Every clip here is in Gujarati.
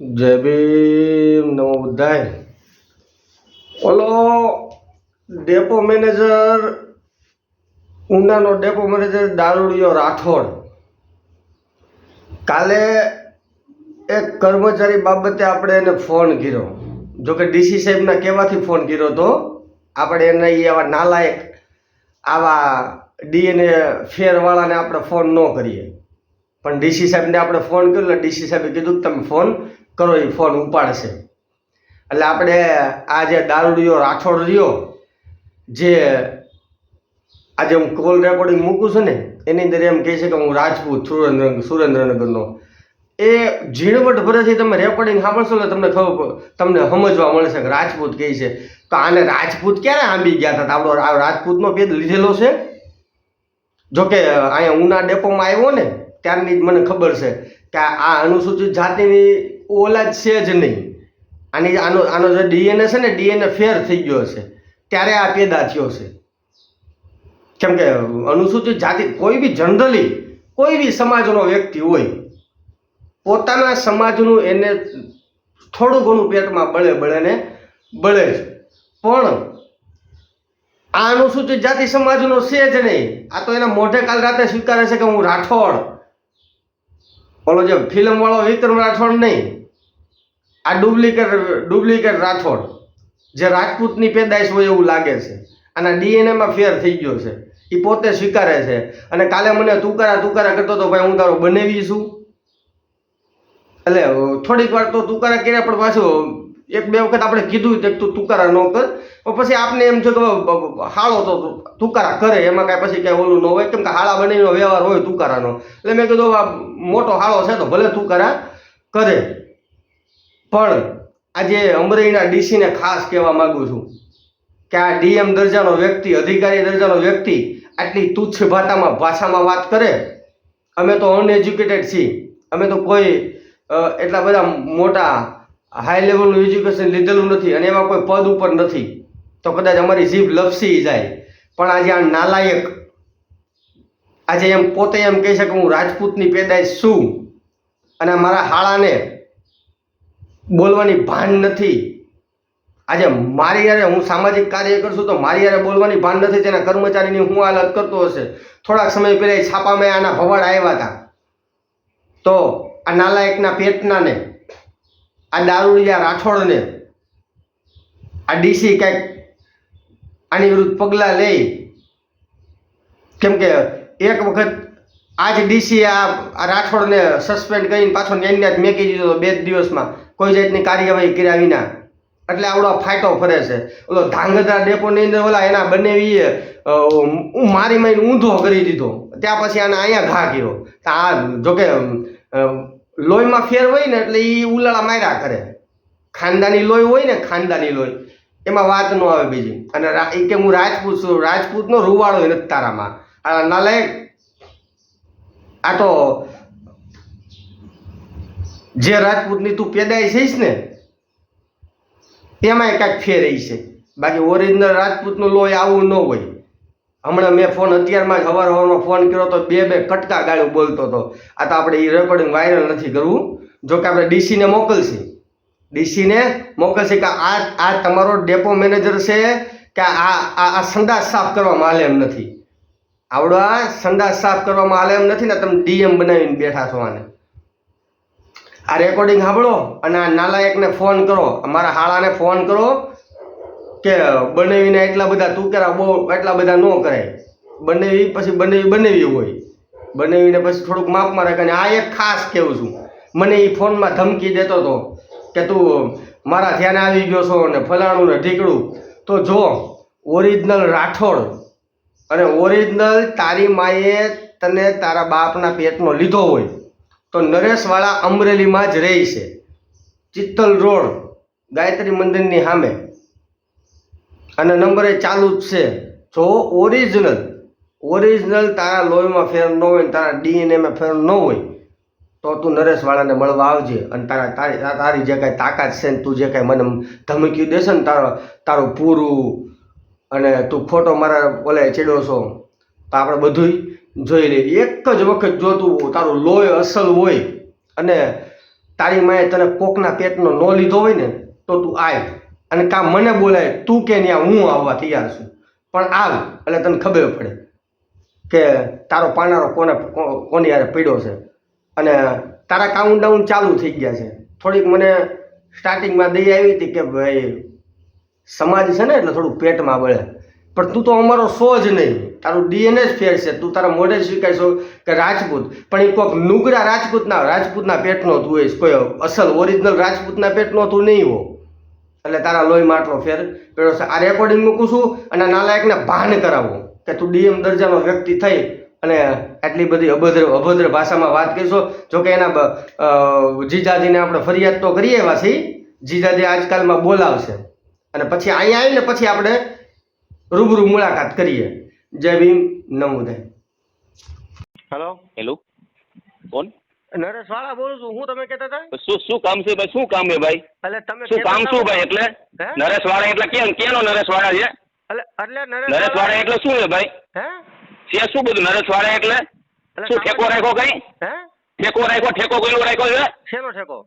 જય ભીમ, નમો બુદ્ધાય. ઓલો ડેપો મેનેજર, ઉનાનો ડેપો મેનેજર દારૂડિયો રાઠોડ. કાલે એક કર્મચારી બાબતે આપણે એને ફોન કર્યો. જોકે ડીસી સાહેબના કહેવાથી ફોન કર્યો હતો. આપણે એને એ આવા નાલાયક આવા ડીએનએ ફેરવાળાને આપણે ફોન ન કરીએ. પણ ડીસી સાહેબને આપણે ફોન કર્યો એટલે ડીસી સાહેબે કીધું કે તમે ફોન કરો એ ફોન ઉપાડશે એટલે આપણે આ જે દારૂડિયો રાઠોડ રહ્યો, જે આજે હું કોલ રેકોર્ડિંગ મૂકું છું ને, એની અંદર એમ કહે છે કે હું રાજપૂત સુરેન્દ્ર, સુરેન્દ્રનગરનો. એ ઝીણવટ ભરેથી તમે રેકોર્ડિંગ સાંભળશો ને તમને ખબર તમને સમજવા મળશે કે રાજપૂત કહે છે તો આને રાજપૂત ક્યારે આંબી ગયા હતા? આપણો રાજપૂતનો ભેદ લીધેલો છે. જોકે અહીંયા ઉના ડેપોમાં આવ્યો ને ત્યારની જ મને ખબર છે કે આ અનુસૂચિત જાતિની ઓલાદ છે જ નહીં. આની આનો આનો જે ડીએનએ છે ને, ડીએનએ ફેર થઈ ગયો છે. ત્યારે આ પેદા થયો છે. કેમ કે અનુસૂચિત જાતિ કોઈ બી જનરલી, કોઈ બી સમાજનો વ્યક્તિ હોય, પોતાના સમાજનું એને થોડું ઘણું પેટમાં બળે બળે ને બળે જ પણ આ અનુસૂચિત જાતિ સમાજનો છે જ નહીં. આ તો એના મોઢે કાલ રાતે સ્વીકારે છે કે હું રાઠોડ ઓલો જે ફિલ્મ વાળો વિક્રમ રાઠોડ નહીં. આ ડુપ્લિકેટ ડુપ્લિકેટ રાઠોડ, જે રાજપૂતની પેદાઈશ હોય એવું લાગે છે. આના ડીએનએમાં ફેર થઈ ગયો છે. એ પોતે સ્વીકારે છે. અને કાલે મને તુકારા તુકારા કરતો હતો ભાઈ હું તારો બનેવી છું. એટલે થોડીક વાર તો તુકારા કર્યા પણ પાછું એક બે વખત આપણે કીધું કે તું તુકારા ન કર. પણ પછી આપને એમ છે કે હાળો તો તુકારા કરે, એમાં કાંઈ પછી કાંઈ ઓલું ન હોય. કેમ કે હાળા બનીનો વ્યવહાર હોય તુકારાનો. એટલે મેં કીધું આ મોટો હાળો છે તો ભલે તુકારા કરે. પણ આજે અમરેલીના ડીસીને ખાસ કહેવા માગું છું કે આ ડીએમ દરજાનો વ્યક્તિ, અધિકારી દરજાનો વ્યક્તિ આટલી તુચ્છ ભાષામાં ભાષામાં વાત કરે. અમે તો અનએજ્યુકેટેડ છીએ. અમે તો કોઈ એટલા બધા મોટા હાઈ લેવલનું એજ્યુકેશન લીધેલું નથી અને એમાં કોઈ પદ ઉપર નથી. તો કદાચ અમારી જીભ લપસી જાય. પણ આજે આ નાલાયક આજે એમ પોતે એમ કહી શકે હું રાજપૂતની પેદાઈશ છું. અને મારા હાળાને બોલવાની ભાન નથી. આજે મારી યારે હું સામાજિક કાર્ય કરશું તો મારી યારે બોલવાની ભાન નથી. તેના કર્મચારીની હું હાલત કરતો હશે. થોડાક સમય પહેલાં છાપામાં આના ભવાડ આવ્યા હતા. તો આ નાલાયકના પેટનાને આ દારૂડિયા રાઠોડને આ ડીસી કંઈક આની વિરુદ્ધ પગલાં લે. કેમ કે એક વખત આજ ડીસી આ આ રાઠોડને સસ્પેન્ડ કરીને પાછો ન્યાયને જ મેકી દીધો બે દિવસમાં કોઈ જાતની કાર્યવાહી કર્યા વિના. એટલે આવડો ફાયટો ફરે છે. ઓલો ધાંગધ્રા ડેપોની અંદર ઓલા એના બંનેવીએ મારી મારીને ઊંધો કરી દીધો. ત્યાં પછી આને અહીંયા ઘા કર્યો. આ જોકે લોહીમાં ફેર હોય ને એટલે એ ઉલાળા માર્યા કરે. ખાનદાની લોહી હોય ને ખાનદાની લોહી. એમાં વાત ન આવે બીજી. અને એ કે હું રાજપૂત છું. રાજપૂતનો રૂવાળો નથી તારામાં આ નાલાયક આ તો જે રાજપૂતની તું પેદાઈ થઈશ ને, એમાંય કાંઈક ફેર છે. બાકી ઓરિજિનલ રાજપૂતનું લોહી આવું ન હોય. હમણાં મેં ફોન અત્યારમાં જ હવાર હવારમાં ફોન કર્યો તો બે બે કટકા ગાળું બોલતો હતો આ તો આપણે એ રેકોર્ડિંગ વાયરલ નથી કરવું. જો કે આપણે ડીસીને મોકલશી. ડીસીને મોકલશે કે આ આ તમારો ડેપો મેનેજર છે કે આ આ સંડાસ સાફ કરવામાં હાલે એમ નથી. આવડો આ સંદાસ સાફ કરવામાં હાલે એમ નથી ને તમે ડીએમ બનાવીને બેઠા છો આને. આ રેકોર્ડિંગ સાંભળો અને આ નાલાયકને ફોન કરો. અમારા હાળાને ફોન કરો. કે બનાવીને એટલા બધા તુકેરા બહુ એટલા બધા ન કરાય. બનાવી પછી બનાવી બનાવી હોય. બનાવીને પછી થોડુંક માપમાં રાખે અને આ એક ખાસ કહેવું છું. મને એ ફોનમાં ધમકી દેતો હતો કે તું મારા ધ્યાને આવી ગયો છો ને ફલાણું ને ઢીકડું. તો જો, ઓરિજિનલ રાઠોડ અને ઓરિજિનલ તારી માએ તને તારા બાપના પેટનો લીધો હોય, તો નરેશવાળા અમરેલીમાં જ રહે છે. ચિત્તલ રોડ, ગાયત્રી મંદિરની સામે. અને નંબર એ ચાલુ જ છે. જો ઓરિજિનલ ઓરિજિનલ તારા લોહીમાં ફેર ન હોય ને તારા ડીએનએમાં ફેર ન હોય, તો તું નરેશવાળાને મળવા આવજે અને તારા તારી તારી જે કાંઈ તાકાત છે ને તું જે કાંઈ મને ધમકી દેશે ને તારો, તારું પૂરું અને તું ખોટો મારા ઓલે ચેડો છો, તો આપણે બધુંય જોઈ લઈએ. એક જ વખત જો તું તારું લોહી અસલ હોય અને તારી માએ તને કોકના પેટનો ન લીધો હોય ને, તો તું આય. અને કાં મને બોલાય, તું કે ત્યાં હું આવવા તૈયાર છું. પણ આવ એટલે તને ખબર પડે કે તારો પાનારો કોને કોની યારે પીડ્યો છે. અને તારા કાઉન્ટડાઉન ચાલુ થઈ ગયા છે. થોડીક મને સ્ટાર્ટિંગમાં દઈ આવી હતી કે ભાઈ, સમાજ છે ને એટલે થોડું પેટમાં બળે. પણ તું તો અમારો સો જ નહીં. તારું ડીએનએ જ ફેર છે. તું તારા મોઢે સ્વીકારશો કે રાજપૂત. પણ એ કોઈક નુગરા રાજપૂતના રાજપૂતના પેટનો તું હોઈશ કોઈ અસલ ઓરિજિનલ રાજપૂતના પેટનો તું નહીં હો. એટલે તારા લોહીમાં આટલો ફેર પેલો છે આ રેકોર્ડિંગ મૂકું છું અને નાલાયકને ભાન કરાવું કે તું ડીએમ દરજાનો વ્યક્તિ થઈ અને આટલી બધી અભદ્ર અભદ્ર ભાષામાં વાત કરીશો. જો કે એના જીજાજીને આપણે ફરિયાદ તો કરીએ છીએ. જીજાજી આજકાલમાં બોલાવશે. અને પછી અહીંયા આવીને પછી આપણે રૂબરૂ મુલાકાત કરીએ. જય ભીમ નમોદય. હેલો હેલો નરેશ વાળા બોલું છું હું તમે કહેતા હતા? શું શું કામ છે ભાઈ? શું કામ છે ભાઈ? એટલે તમે શું કામ શું ભાઈ એટલે? હે? નરેશ વાળા એટલે કેમ? કેનો નરેશ વાળા છે? એટલે એટલે નરેશ વાળા એટલે શું છે ભાઈ? હે? છે શું બધું નરેશ વાળા એટલે? એટલે શું ઠેકો રાખ્યો કઈ? હે? ઠેકો રાખ્યો ઠેકો કઈનો રાખ્યો છે? શેનો ઠેકો?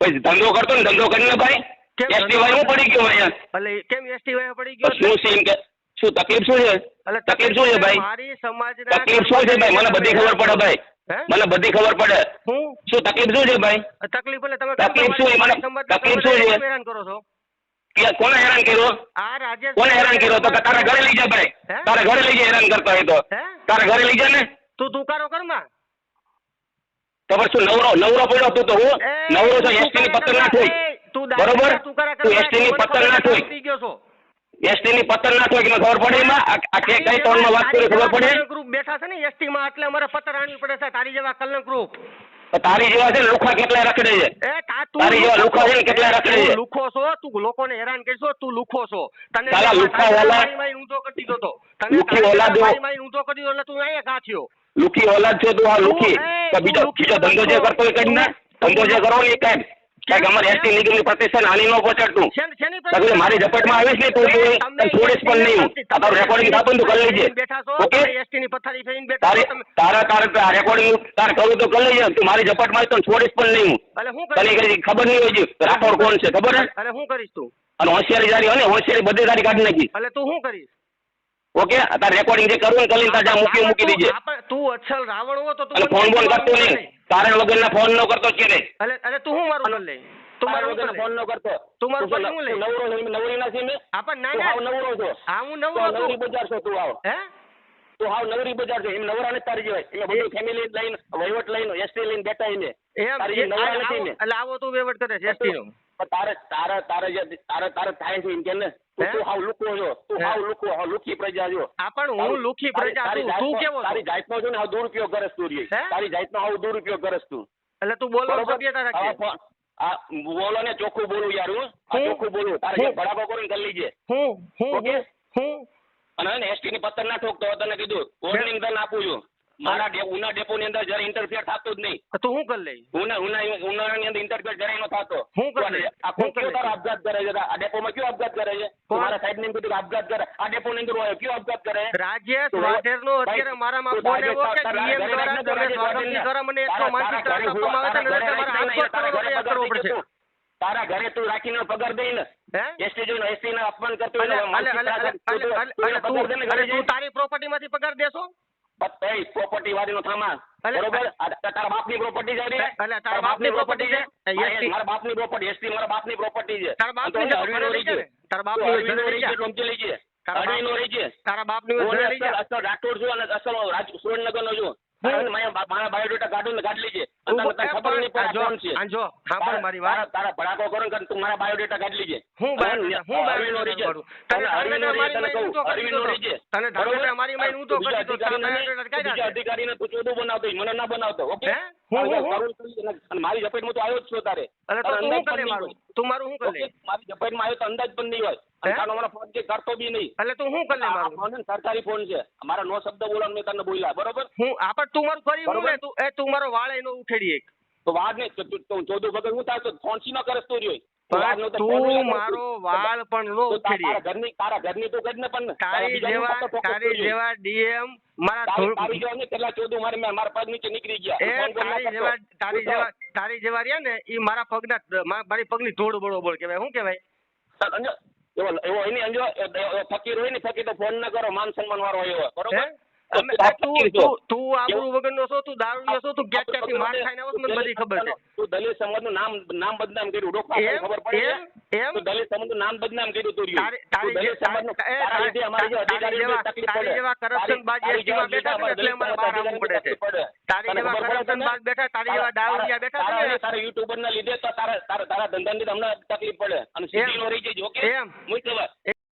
પછી ધંધો કરતો ને ધંધો કરીને ભાઈ કેમ એસટી ભાઈ હું પડી ગયો અહીંયા. એટલે કેમ એસટી વાય પડી તો ગયો શું છે એમ કે? શું તકલીફ શું છે? એટલે તકલીફ શું છે ભાઈ? મારી સમાજના તકલીફ શું છે ભાઈ? મને બધી ખબર પડે ભાઈ. હે મને બધી ખબર પડે. શું તકલીફ શું છે ભાઈ? તકલીફ એટલે તમે તકલીફ શું મને તકલીફ શું છે? હેરાન કરો છો? કે કોને હેરાન કર્યો? આ રાજેશ કોને હેરાન કર્યો? તો તારા ઘરે લઈ જા ભાઈ? તારા ઘરે લઈ જા હેરાન કરતા હોય તો. તારા ઘરે લઈ જા ને. તું તુકારો કરમાં તો પછી શું નવરો નવરો પડ્યો તું તો હું? નવરો તું છો એસટી ની પત્તર ના તું બરોબર? તું એસટી ની પત્તર ના થઈ ગયો છો. એસટી ની પત્તર ના ઠોઈ ખબર પડે એમાં? આ કે કઈ ટોનમાં વાત કરી ખબર પડે? ગ્રુપ બેઠા છે ને એસટી માં એટલે અમારે પતન આણવી પડે છે તારી જેવા કલંક ગ્રુપ તારી જેવા છે લુખા કેટલા રખડે છે? એ તારી જેવા લુખા છે કેટલા રખડે છે? લુખો છો તું લોકોને હેરાન કરશો તું લુખો છો. તને લુખા મારી ઊંધો કરી દીધો તો. તને લુખી ઓલાદો. ઊંધો કરી દીધો એટલે તું અહીંયા થયો. લુખી ઓલાદ છે તું આ લુખી. બીજો બીજો ધંધો જે કરતો હોય કઈ ના ધંધો જે કરો ને એ કાંઈક કાંઈક અમારે એસટી નિગમની પ્રતિષ્ઠાને હાનિ ન પહોંચાડતું. શેની- શેની મારી ઝપટમાં આવીશ ને તું તું છોડીશ પણ નહીં. આ તારું રેકોર્ડિંગ થતું તું કરી લેજે. ઓકે? એસટી ની પથારી ફેરીને બેઠા તારે તારા તારે રેકોર્ડિંગ તારે કરવું તો કરી લેજે. તું મારી ઝપટમાં તો છોડીશ પણ નહીં. હું તને કઈ ખબર નહીં હોય રાઠોડ કોણ છે ખબર હે? એટલે હું કરીશ તું. અને હોશિયારી જારી હોય ને હોશિયારી બધે તારી કાઢી નાખી. એટલે તું શું કરીશ. ઓકે? તાર રેકોર્ડિંગ જે કરવું ને કરીને તાર જા મૂકી મૂકી દીજે. તું અચ્છલ રાવણ હો તો તું ફોન બોન કરતો નહીં. કારણ વગરના ફોન ન કરતો છે અરે એટલે તું શું મારું કરી લે તું મારું વગરના ફોન ન કરતો. તું મારું હું? નવરો ને આપણ ના ના નવરો છો. હા હું નવરો નવરી બજાર છો તું આવ હે? તું હાવ નવરી બજાર છે. એમ નવરા નથી તારી જેવાય બધું ફેમિલી લઈને વહીવટ લઈને એસટી લઈને બેઠા એને. તારી નવરા નથી આવો- એટલે આવો તું વેવટ કરે છે એસટી નો. તારે તારે તારે જે તારે તારે થાય છે એમ કે ને તું હાવ લુકો છો તું હાવ લુકો હાવ લુખી પ્રજા છો. આપણ હું તારી- લુખી પ્રજા છું. તું કેવો તારી જાતનો છે ને હાવ દુરુપયોગ કરસ તું રે. હે? તારી જાતનો હાવ દુરુપયોગ કરસ તું. એટલે તું બોલો સભ્યતા આ રાખજે. આ બોલો ને ચોખ્ખું બોલું યાર હું. આ ચોખ્ખું બોલું. તારે હું? જે ભડાકો કરીને કરી લીજે. હું? હું? ઓકે? હું? અને હે એસટી ની પત્તર ના ઠોકતો તને કીધું. વોર્નિંગ તને આપું છું. મારા ઉના ડેપો ની અંદર જયારે ઇન્ટરફેર થતું જ નહીં. તો શું કરી લે ઉના ઉના ઉનાળાની અંદર ઇન્ટરફેર જરાય ન થતો. હું કરે? આ કોણ કયો તારો અપઘાત કરે છે? આ ડેપોમાં કયો અપઘાત કરે છે? મારા સાહેબ ને કીધું અપઘાત કરે. આ ડેપો ની અંદર હોય કયો અપઘાત કરે? રાજેશ વાઢેર નો અત્યારે મારા માં ફોન રાજેશ કે ઘરે દ્વારા રાજેશ સ્વાગતની દ્વારા મને એટલો માનસિક ત્રાસ આપવામાં આવે છે ને તારા એટલે મારે ઘરે હાથ પગ તારા કરવો પડશે. તારા ઘરે તું રાખીને પગાર દઈ ને. એસટી જો એસટી ના અપમાન કરતો ને ને તારી પ્રોપર્ટી માંથી પગાર દેશો? એ પ્રોપર્ટી વાળી નો થામા બરોબર તારા બાપની પ્રોપર્ટી છે ને? અલે, તારા બાપની પ્રોપર્ટી છે? મારા બાપની પ્રોપર્ટી એસટી મારા બાપની પ્રોપર્ટી છે તારા બાપની તો છે, છે. તાર બાપની અરવીનો ઘરે રહી લઈ છે, બાપ- અરવીનો રહી છે. તારા બાપની ને. અસલ- રાઠોડ છું અને અસલ રાજ- સુરેન્દ્રનગરનો છું. હું? મારા મારા બાયોડેટા કાઢું ને કાઢી લેજે અને તને ખબર નહીં પડે કોણ છે આ જો, સાંભળ મારી વાત. તારા- તારા ભડાકો કરો ને તું મારા બાયોડેટા કાઢી લેજે હું બાયોડેટા- હું તને તને કહું. અરવીનો દીધો. તને? મારી કરી બીજા દીધો. અધિકારીને- બાયોડેટા કાઢ્યા અધિકારીને તું ચોદું બનાવતો મને ના બનાવતો ઓકે મારી ઝપેટમાં તો આવ્યો જ છો તારે તો કરી મારું તું મારું શું કરે? મારી ઝપેટમાં આવ્યો તો અંદાજ પણ નહીં હોય. અને હે? ફોન જે કરતો બી નહીં. એટલે તું શું કરી મારું? ફોન સરકારી ફોન છે. મારા નો શબ્દ બોલવાનું મેં તને બોલ્યા બરોબર? હું આપણ તું મારું કરી હું ને તું એ તું મારો વાળ એનો ઉખેડી એક. તો વાત ને તો તું વગર હું થાય તો ફોન સી ન કરે તું રહ્યો. પણ તું મારો વાળ પણ નો તું ઘરની તારા ઘરની તું કર ને પણ તારા જેવા તારી જેવા ડીએમ મારા તારી જેવા ચોદું મારી મારા પગ નીચે નીકળી ગયા. એ તારી. જેવા તારી જેવા તારી જેવા રહ્યા ને ઈ મારા પગના મારી પગની ધૂળ બરોબર કહેવાય. શું કહેવાય? એવો એવો હોય અંજો ફકીર હોય ને ફકીર તો ફોન ના કરો માન સન્માન વાળો હોય એવો. બરોબર? હે? તું તું તું આબરૂ વગરનો છો તું દારૂડિયો છો તું ક્યાંક ક્યાંથી માર ખાઈને આવો મને બધી ખબર છે તું દલિત સમાજનું નામ નામ બદનામ કર્યું ડોફા ખબર પડે એમ તું દલિત સમાજનું નામ બદનામ કર્યું તું તારી દલિત સમાજનું તારા લીધે અમારી જે અધિકારીઓને તકલીફ તારી જેવા corruption બાજ એસટીમાં બેઠા છે એટલે અમારે બહાર આવવું પડે છે. તારી જેવા ખબર પડે તને? બાજ બેઠા, તારી જેવા દારૂડિયા બેઠા છે ને? તારા યુટ્યુબર ના લીધે તો તારા તારા તારા ધંધાની તમને તકલીફ પડે અને સીધી નો રહી જજો ઓકે એમ. મૂક હવે.